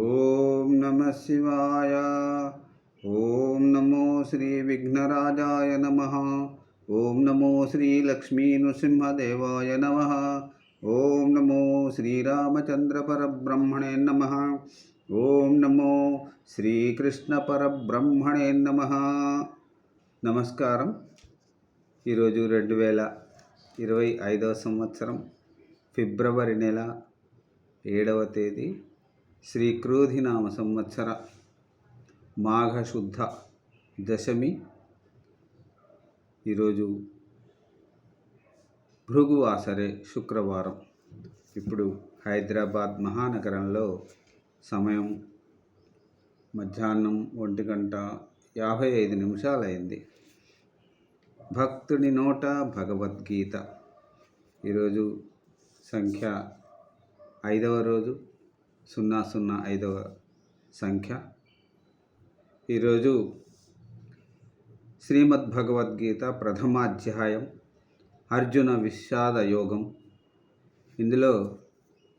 ఓం నమ శివాయ. ఓం నమో శ్రీ విఘ్నరాజాయ నమ. ఓం నమో శ్రీ లక్ష్మీ నృసింహదేవాయ నమ. ఓం నమో శ్రీరామచంద్ర పరబ్రహ్మణే నమ. ఓం నమో శ్రీకృష్ణ పరబ్రహ్మణే నమ. నమస్కారం. ఈరోజు రెండు వేల ఇరవై ఐదవ సంవత్సరం ఫిబ్రవరి నెల ఏడవ తేదీ శ్రీ క్రోధినామ సంవత్సర మాఘశుద్ధ దశమి. ఈరోజు భృగువాసరే శుక్రవారం. ఇప్పుడు హైదరాబాద్ మహానగరంలో సమయం మధ్యాహ్నం ఒంటి గంట యాభై ఐదు నిమిషాలైంది. భక్తుడి నోట భగవద్గీత. ఈరోజు సంఖ్య ఐదవ రోజు. సున్నా సున్నా ఐదవ సంఖ్య. ఈరోజు శ్రీమద్ భగవద్గీత ప్రథమాధ్యాయం అర్జున విషాద యోగం. ఇందులో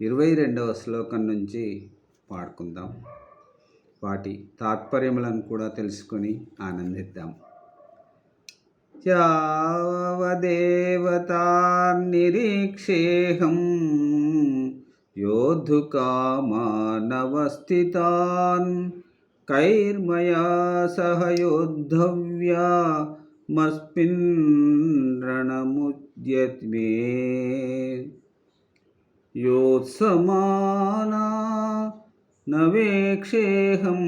ఇరవై రెండవ శ్లోకం నుంచి పాడుకుందాం. వాటి తాత్పర్యములను కూడా తెలుసుకొని ఆనందిద్దాం. యావదేవతా నిరీక్షేహం योद्धुकामानवस्थितान् कैर्मया सह योद्धव्या मस्मिन् रणमुद्यत्मे योत्समाना न वेक्षेऽहं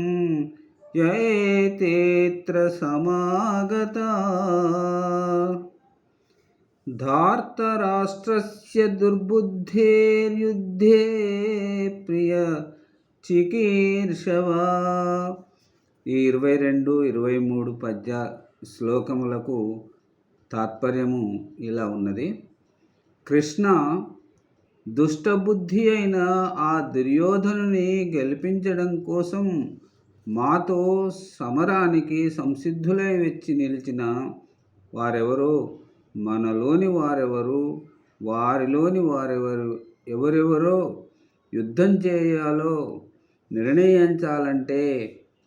ययेतेऽत्र समागता धार्तराष्ट्रस्य दुर्बुद्धेर्युद्धे ప్రియ చికీర్షవా ఈ ఇరవై రెండు ఇరవై మూడు పద్య శ్లోకములకు తాత్పర్యము ఇలా ఉన్నది కృష్ణ దుష్టబుద్ధి అయిన ఆ దుర్యోధనుని గెలిపించడం కోసం మాతో సమరానికి సంసిద్ధులై వచ్చి నిలిచిన వారెవరో మనలోని వారెవరు వారిలోని వారెవరు ఎవరెవరో యుద్ధం చేయాలో నిర్ణయించాలంటే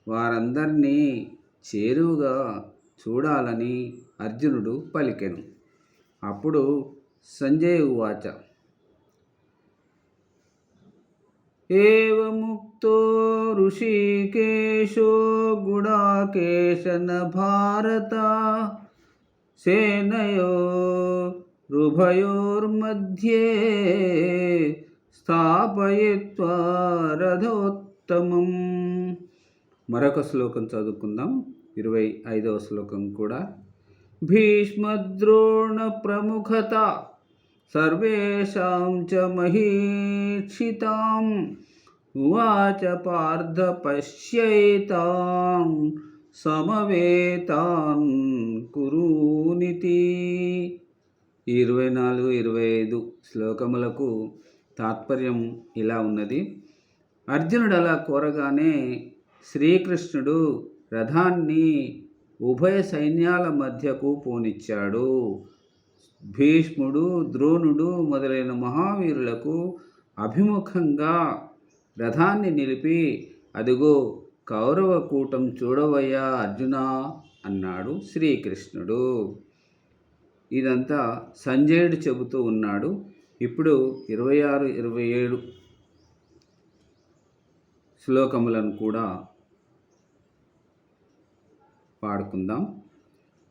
వారందరినీ చేరువుగా చూడాలని అర్జునుడు పలికెను. అప్పుడు సంజయ్ ఉవాచ ఏముక్తో ఋషికేశో గుడాకేశన భారత సేనయో స్థాపయత్వా రథోత్తమం మరొక శ్లోకం చదువుకుందాం. ఇరవై ఐదవ శ్లోకం కూడా. భీష్మద్రోణ ప్రముఖత సర్వేషాం చ మహీక్షితాం ఉవాచ పార్థ పశ్యైతాం। సమవేతాన్ కురూనితి. ఇరవై నాలుగు ఇరవై ఐదు శ్లోకములకు తాత్పర్యం ఇలా ఉన్నది. అర్జునుడు అలా కోరగానే శ్రీకృష్ణుడు రథాన్ని ఉభయ సైన్యాల మధ్యకు పోనిచ్చాడు. భీష్ముడు ద్రోణుడు మొదలైన మహావీరులకు అభిముఖంగా రథాన్ని నిలిపి అదిగో కౌరవ కూటం చూడవయ్యా అర్జున అన్నాడు శ్రీకృష్ణుడు. ఇదంతా సంజయుడు చెబుతూ ఉన్నాడు. ఇప్పుడు ఇరవై ఆరు ఇరవై ఏడు శ్లోకములను కూడా పాడుకుందాం.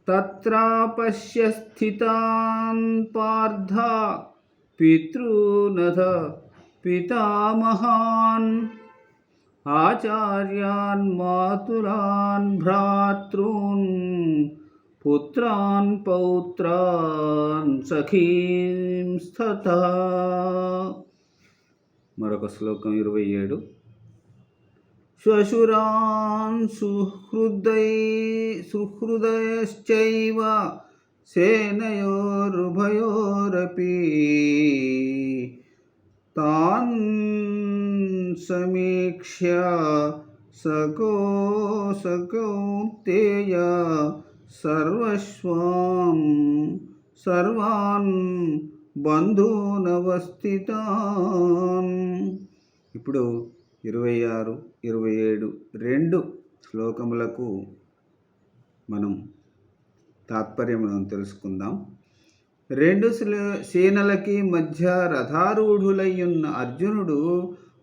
తత్రాపశ్య స్థితాన్ పార్థ పితృనథ పితామహాన్ ఆచార్యాన్ మాతులాన్ భ్రాతॄన్ పుత్రాన్ పౌత్రాన్ సఖీంస్తత మరొక శ్లోకం ఇరవై ఏడు. శ్వశురాన్ సుహృదై సుహృదయశ్చైవ సేనయోరుభయోరపి. తాన్ సమీక్ష్య సగో సకౌతేయ సర్వస్వాం సర్వాన్ బంధూనవస్థితాన్ ఇప్పుడు ఇరవై ఆరు ఇరవై ఏడు రెండు శ్లోకములకు మనం తాత్పర్యం తెలుసుకుందాం. రెండు సేనలకి మధ్య రథారూఢులై ఉన్న అర్జునుడు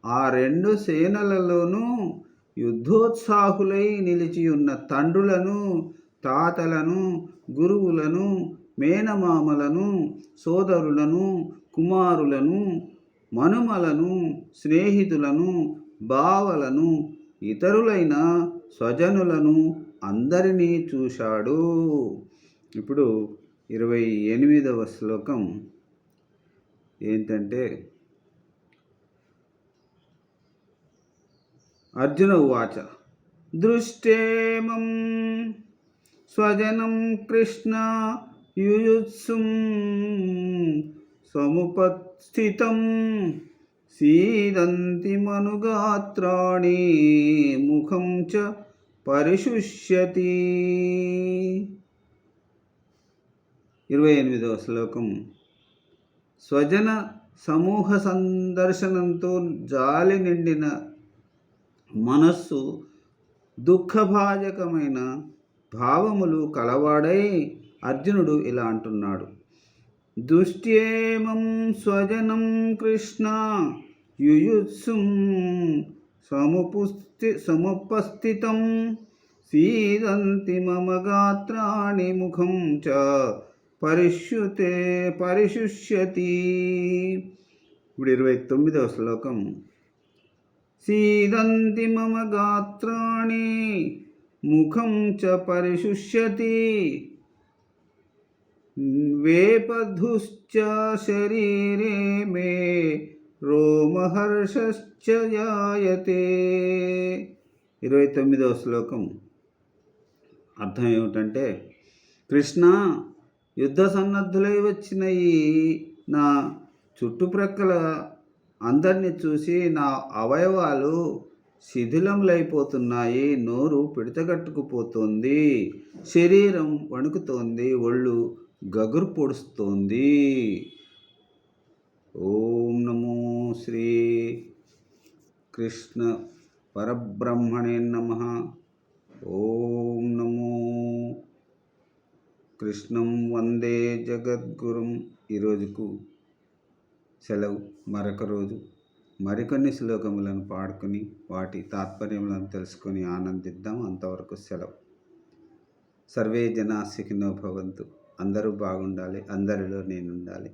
ఆ రెండు సేనలలోనూ యుద్ధోత్సాహులై నిలిచి ఉన్న తండ్రులను తాతలను గురువులను మేనమామలను సోదరులను కుమారులను మనుమలను స్నేహితులను బావలను ఇతరులైన స్వజనులను అందరినీ చూశాడు. ఇప్పుడు ఇరవై ఎనిమిదవ శ్లోకం. ఏంటంటే అర్జున ఉవాచ. దృష్టేమం స్వజనం కృష్ణ యుయుత్సుం సముపస్థితం సీదంతి మనుగాత్రాణి ముఖం చ పరిశుష్యతి. ఇరవై ఎనిమిదవ శ్లోకం. స్వజన సమూహ సందర్శనంతో జాలి నిండిన మనస్సు దుఃఖభాజకమైన భావములు కలవాడై అర్జునుడు ఇలా అంటున్నాడు. దుష్ట్యేమం స్వజనం కృష్ణ యుయుత్సుం సముపుస్థి సముపస్థితం సీదంతి మమ గాత్రాణి ముఖం చ పరిశుతే పరిశుష్యతి. ఇప్పుడు ఇరవై తొమ్మిదవ శ్లోకం. సీదంతి మమ గాత్రాణి ముఖం చ పరిశుష్యతి వేపధుశ్చ శరీరే మే రోమహర్షశ్చ జాయతే ఇరవై తొమ్మిదవ శ్లోకం. అర్థం ఏమిటంటే కృష్ణ యుద్ధ సన్నద్ధులై వచ్చిన ఈ నా చుట్టుప్రక్కల అందరినీ చూసి నా అవయవాలు శిథిలములైపోతున్నాయి. నోరు పిడతగట్టుకుపోతుంది. శరీరం వణుకుతోంది. ఒళ్ళు గగురు పొడుస్తోంది. ఓం నమో శ్రీ కృష్ణ పరబ్రహ్మణే నమ. ఓం నమో కృష్ణం వందే జగద్గురుం. ఈరోజుకు సెలవు. మరొక రోజు మరికొన్ని శ్లోకములను పాడుకొని వాటి తాత్పర్యములను తెలుసుకొని ఆనందిద్దాం అంతవరకు సెలవు. సర్వే జనా సుఖినో భవంతు. అందరూ బాగుండాలి అందరిలో నేను ఉండాలి